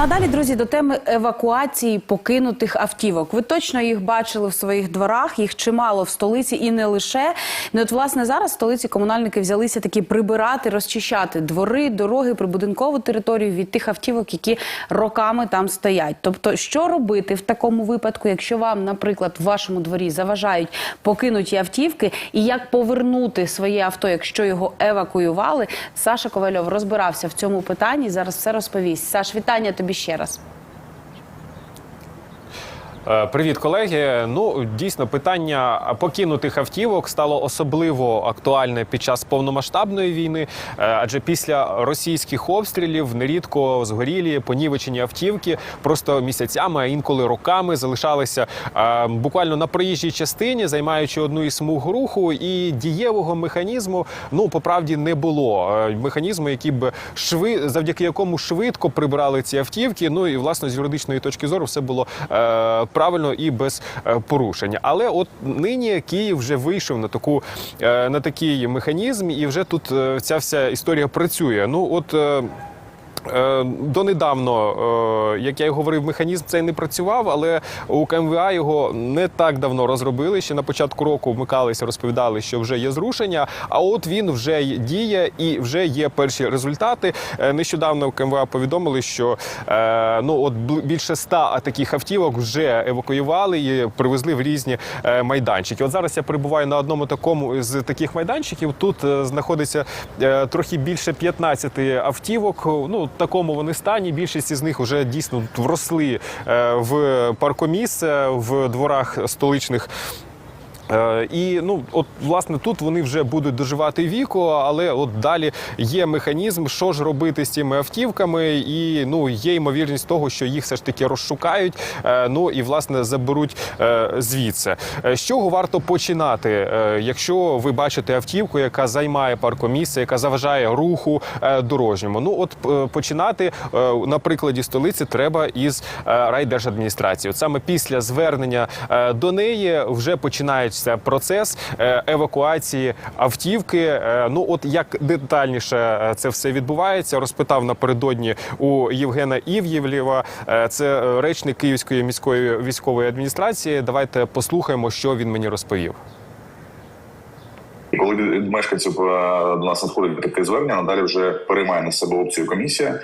Ну а далі, друзі, до теми евакуації покинутих автівок. Ви точно їх бачили в своїх дворах, їх чимало в столиці і не лише. Ну от власне зараз в столиці комунальники взялися таки прибирати, розчищати двори, дороги, прибудинкову територію від тих автівок, які роками там стоять. Тобто, що робити в такому випадку, якщо вам, наприклад, в вашому дворі заважають покинуті автівки, і як повернути своє авто, якщо його евакуювали? Саша Ковальов розбирався в цьому питанні. Зараз все розповість. Саш, вітання тобі ще раз. Е, Привіт, колеги. Ну дійсно, питання покинутих автівок стало особливо актуальне під час повномасштабної війни, е, адже після російських обстрілів нерідко згорілі понівечені автівки просто місяцями, а інколи роками залишалися е, буквально на проїжджій частині, займаючи одну із смуг руху, і дієвого механізму ну по правді не було. Механізму, який б шви завдяки якому швидко прибирали ці автівки. Ну і власне з юридичної точки зору все було правильно і без е, порушення. Але от нині Київ вже вийшов на таку е, на такий механізм, і вже тут е, ця вся історія працює. Ну от. Е, Донедавно, е, як я й говорив, механізм цей не працював, але у КМВА його не так давно розробили. Ще на початку року вмикалися, розповідали, що вже є зрушення. А от він вже діє і вже є перші результати. Е, Нещодавно в КМВА повідомили, що ну от більше ста таких автівок вже евакуювали і привезли в різні майданчики. От зараз я перебуваю на одному такому з таких майданчиків. Тут знаходиться трохи більше 15 автівок. Ну такому вони стані. Більшість із них вже дійсно вросли е, в паркомісце в дворах столичних. Е, І ну, от власне тут вони вже будуть доживати віку, але от далі є механізм, що ж робити з цими автівками, і ну є ймовірність того, що їх все ж таки розшукають. е, Ну і власне заберуть е, звідси. З чого варто починати, якщо ви бачите автівку, яка займає паркомісце, яка заважає руху дорожньому? Ну от починати на прикладі столиці треба із райдержадміністрації. От саме після звернення до неї вже починається процес е, евакуації автівки. Е, Ну от як детальніше е, це все відбувається, розпитав напередодні у Євгена Ів'євлєва. Це речник Київської міської військової адміністрації. Давайте послухаємо, що він мені розповів. Коли мешканців до нас надходить таке звернення, надалі вже переймає на себе опцію комісія,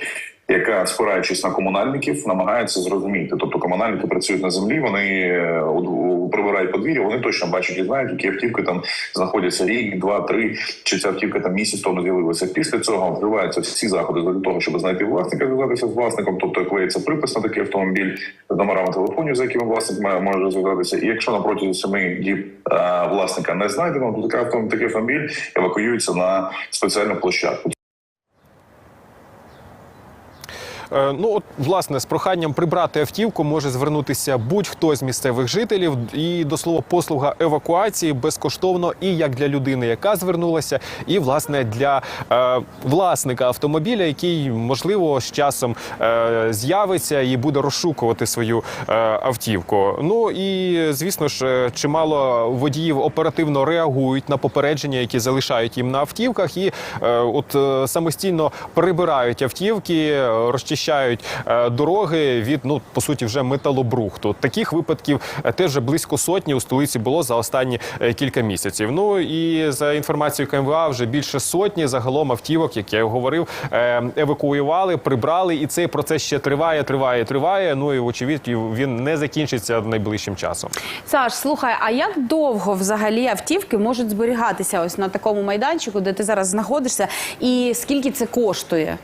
яка, спираючись на комунальників, намагається зрозуміти. Тобто комунальники працюють на землі, вони у- прибирають подвір'я, вони точно бачать і знають, які автівки там знаходяться рік, два, три, чи ця автівка там місяць тому з'явилася. Після цього вживаються всі заходи для того, щоб знайти власника, зв'язатися з власником, тобто клеїться припис на такий автомобіль з номерами телефонів, за якими власник може зв'язатися. І якщо на протязі семи діб е, власника не знайдено, то така автомобіль евакуюється на спеціальну площадку. Е, Ну от власне з проханням прибрати автівку може звернутися будь-хто з місцевих жителів. І до слова, послуга евакуації безкоштовно і як для людини, яка звернулася, і власне для е, власника автомобіля, який можливо з часом е, з'явиться і буде розшукувати свою е, автівку. Ну і звісно ж, е, чимало водіїв оперативно реагують на попередження, які залишають їм на автівках, і е, от е, самостійно прибирають автівки, е, розчищають е, дороги від ну по суті вже металобрухту. Таких випадків е, теж близько сотні у столиці було за останні е, кілька місяців. Ну і за інформацією КМВА, вже більше сотні загалом автівок, як я говорив, евакуювали, прибрали, і цей процес ще триває, триває, триває. Ну і вочевидь він не закінчиться найближчим часом. Саш, слухай, а як довго взагалі автівки можуть зберігатися ось на такому майданчику, де ти зараз знаходишся, і скільки це коштує?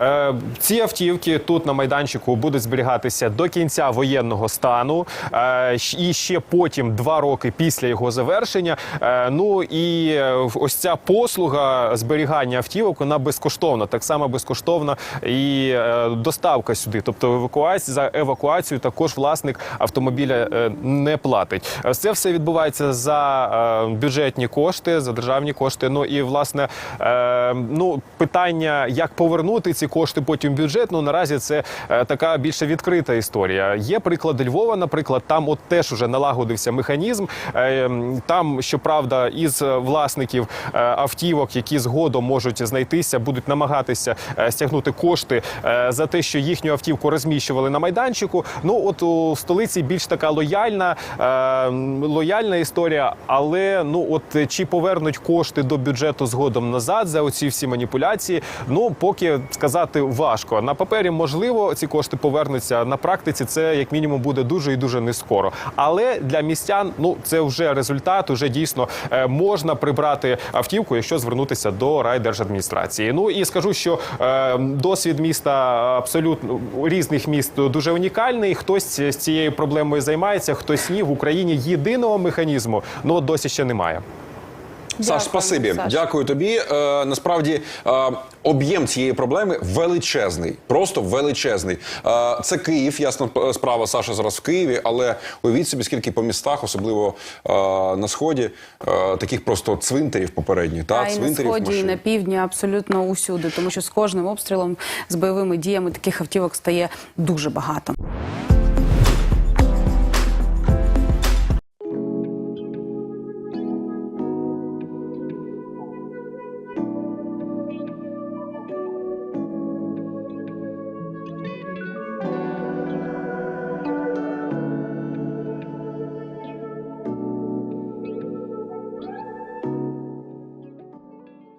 Е, Ці автівки тут на майданчику будуть зберігатися до кінця воєнного стану, е, і ще потім два роки після його завершення. Е, Ну і ось ця послуга зберігання автівок вона безкоштовна, так само безкоштовна і доставка сюди. Тобто евакуація за евакуацію також власник автомобіля не платить. Це все відбувається за бюджетні кошти, за державні кошти. Ну і власне ну питання, як повернути ці кошти потім в бюджет. Ну наразі це е, така більше відкрита історія. Є приклад Львова, наприклад, там от теж уже налагодився механізм. Е, Там, щоправда, із е, власників автівок, які згодом можуть знайтися, будуть намагатися стягнути кошти за те, що їхню автівку розміщували на майданчику. Ну от у столиці більш така лояльна, лояльна історія, але ну от чи повернуть кошти до бюджету згодом назад за оці всі маніпуляції? Ну поки сказати важко. На папері можливо ці кошти повернуться. На практиці це як мінімум буде дуже і дуже не скоро. Але для містян ну це вже результат. Уже дійсно е, можна прибрати автівку, якщо звернутися до райдержадміністрації. Ну і скажу, що е, досвід міста абсолютно різних міст дуже унікальний. Хтось з цією проблемою займається, хтось ні. В Україні єдиного механізму ну досі ще немає. Саш, спасибі. Саш. Дякую тобі. Е, насправді е, об'єм цієї проблеми величезний, просто величезний. Е, це Київ, ясна справа. Саша зараз в Києві, але уявіть собі, скільки по містах, особливо е, на сході, е, таких просто цвинтарів попередніх. Та, Та і на цвинтарів сході, і на півдні абсолютно усюди, тому що з кожним обстрілом з бойовими діями таких автівок стає дуже багато.